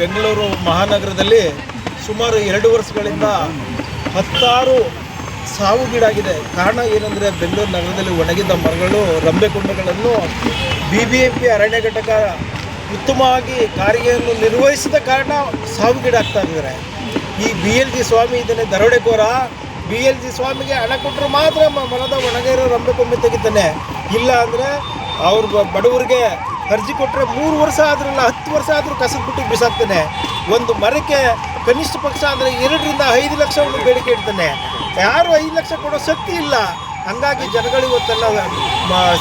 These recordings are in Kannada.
ಬೆಂಗಳೂರು ಮಹಾನಗರದಲ್ಲಿ ಸುಮಾರು ಎರಡು ವರ್ಷಗಳಿಂದ ಹತ್ತಾರು ಸಾವುಗೀಡಾಗಿದೆ ಕಾರಣ ಏನಂದರೆ ಬೆಂಗಳೂರು ನಗರದಲ್ಲಿ ಒಣಗಿದ್ದ ಮರಗಳು ರಂಬೆ ಕೊಂಬೆಗಳನ್ನು ಬಿ ಬಿ ಎಂ ಪಿ ಅರಣ್ಯ ಘಟಕ ಉತ್ತಮವಾಗಿ ಕಾರ್ಯವನ್ನು ನಿರ್ವಹಿಸಿದ ಕಾರಣ ಸಾವುಗೀಡಾಗ್ತಾ ಇದ್ದಾರೆ ಈ ಬಿ ಎಲ್ ಜಿ ಸ್ವಾಮಿ ಇದನ್ನೇ ದರೋಡೆಕೋರ ಬಿ ಎಲ್ ಜಿ ಸ್ವಾಮಿಗೆ ಹಣ ಕೊಟ್ಟರು ಮಾತ್ರ ಮರದ ಒಣಗಿರೋ ರಂಬೆ ಕೊಂಬೆ ತೆಗಿತಾನೆ. ಇಲ್ಲ ಅಂದರೆ ಅವ್ರ ಬಡವರಿಗೆ ಅರ್ಜಿ ಕೊಟ್ಟರೆ ಮೂರು ವರ್ಷ ಆದ್ರಲ್ಲ, ಹತ್ತು ವರ್ಷ ಆದರೂ ಕಸದ ಬಿಟ್ಟು ಬಿಸಾಕ್ತಾನೆ. ಒಂದು ಮರಕ್ಕೆ ಕನಿಷ್ಠ ಪಕ್ಷ ಅಂದರೆ ಎರಡರಿಂದ ಐದು ಒಂದು ಬೇಡಿಕೆ ಇಡ್ತಾನೆ. ಯಾರು ಐದು ಲಕ್ಷ ಕೊಡೋ ಶಕ್ತಿ ಇಲ್ಲ. ಹಂಗಾಗಿ ಜನಗಳು ಇವತ್ತೆಲ್ಲ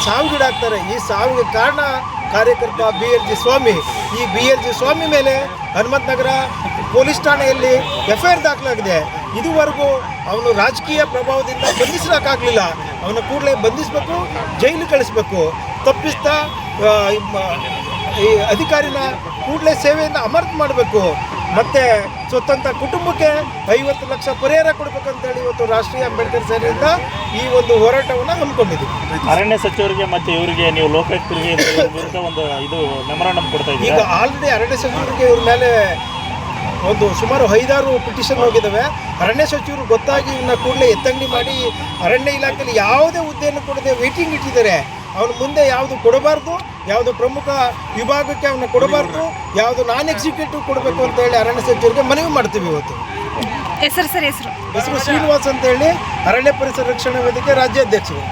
ಸಾವಿಗೀಡಾಗ್ತಾರೆ. ಈ ಸಾವಿಗೆ ಕಾರಣ ಕಾರ್ಯಕರ್ತ ಬಿ ಎಲ್ ಜಿ ಸ್ವಾಮಿ. ಈ ಬಿ ಎಲ್ ಜಿ ಸ್ವಾಮಿ ಮೇಲೆ ಹನುಮಂತ ನಗರ ಪೊಲೀಸ್ ಠಾಣೆಯಲ್ಲಿ ಎಫ್ ಐ ಆರ್ ದಾಖಲಾಗಿದೆ. ಇದುವರೆಗೂ ಅವನು ರಾಜಕೀಯ ಪ್ರಭಾವದಿಂದ ಬಂಧಿಸೋಕ್ಕಾಗಲಿಲ್ಲ ಅವನ ಕೂಡಲೇ ಬಂಧಿಸಬೇಕು, ಜೈಲು ಕಳಿಸ್ಬೇಕು. ತಪ್ಪಿಸ್ತಾ ಈ ಅಧಿಕಾರಿನ ಕೂಡಲೇ ಸೇವೆಯಿಂದ ಅಮರ್ತ್ ಮಾಡಬೇಕು. ಮತ್ತು ಸ್ವತಂತ್ರ ಕುಟುಂಬಕ್ಕೆ ಐವತ್ತು ಲಕ್ಷ ಪರಿಹಾರ ಕೊಡಬೇಕಂತೇಳಿ ಇವತ್ತು ರಾಷ್ಟ್ರೀಯ ಅಂಬೇಡ್ಕರ್ ಸೇನೆಯಿಂದ ಈ ಒಂದು ಹೋರಾಟವನ್ನು ಹಮ್ಮಿಕೊಂಡಿದ್ದೀವಿ. ಅರಣ್ಯ ಸಚಿವರಿಗೆ ಮತ್ತು ಇವರಿಗೆ ನೀವು ಲೋಕಾಯುಕ್ತರಿಗೆ ವಿರುದ್ಧ ಒಂದು ಇದು ಮೆಮೊರಾಂಡಮ್ ಕೊಡ್ತಾ ಈಗ ಆಲ್ರೆಡಿ ಅರಣ್ಯ ಸಚಿವರಿಗೆ ಇವ್ರ ಮೇಲೆ ಒಂದು ಸುಮಾರು ಐದಾರು ಪಿಟಿಷನ್ ಹೋಗಿದ್ದಾವೆ ಅರಣ್ಯ ಸಚಿವರು ಗೊತ್ತಾಗಿ ಇವನ್ನ ಕೂಡಲೇ ಎತ್ತಂಗಡಿ ಮಾಡಿ ಅರಣ್ಯ ಇಲಾಖೆಯಲ್ಲಿ ಯಾವುದೇ ಹುದ್ದೆಯನ್ನು ಕೊಡದೆ ವೇಟಿಂಗ್ ಇಟ್ಟಿದ್ದಾರೆ. ಅವನ ಮುಂದೆ ಯಾವುದು ಕೊಡಬಾರ್ದು ಯಾವುದು ಪ್ರಮುಖ ವಿಭಾಗಕ್ಕೆ ಅವನ್ನ ಕೊಡಬಾರ್ದು ಯಾವುದು ನಾನ್ ಎಕ್ಸಿಕ್ಯೂಟಿವ್ ಕೊಡಬೇಕು ಅಂತ ಹೇಳಿ ಅರಣ್ಯ ಸಚಿವರಿಗೆ ಮನವಿ ಮಾಡ್ತೀವಿ ಇವತ್ತು. ಹೆಸರು ಸರ್ ಹೆಸರು. ಹೆಸರು ಶ್ರೀನಿವಾಸ್ ಅಂತ ಹೇಳಿ ಅರಣ್ಯ ಪರಿಸರ ರಕ್ಷಣಾ ವೇದಿಕೆ ರಾಜ್ಯಾಧ್ಯಕ್ಷರು.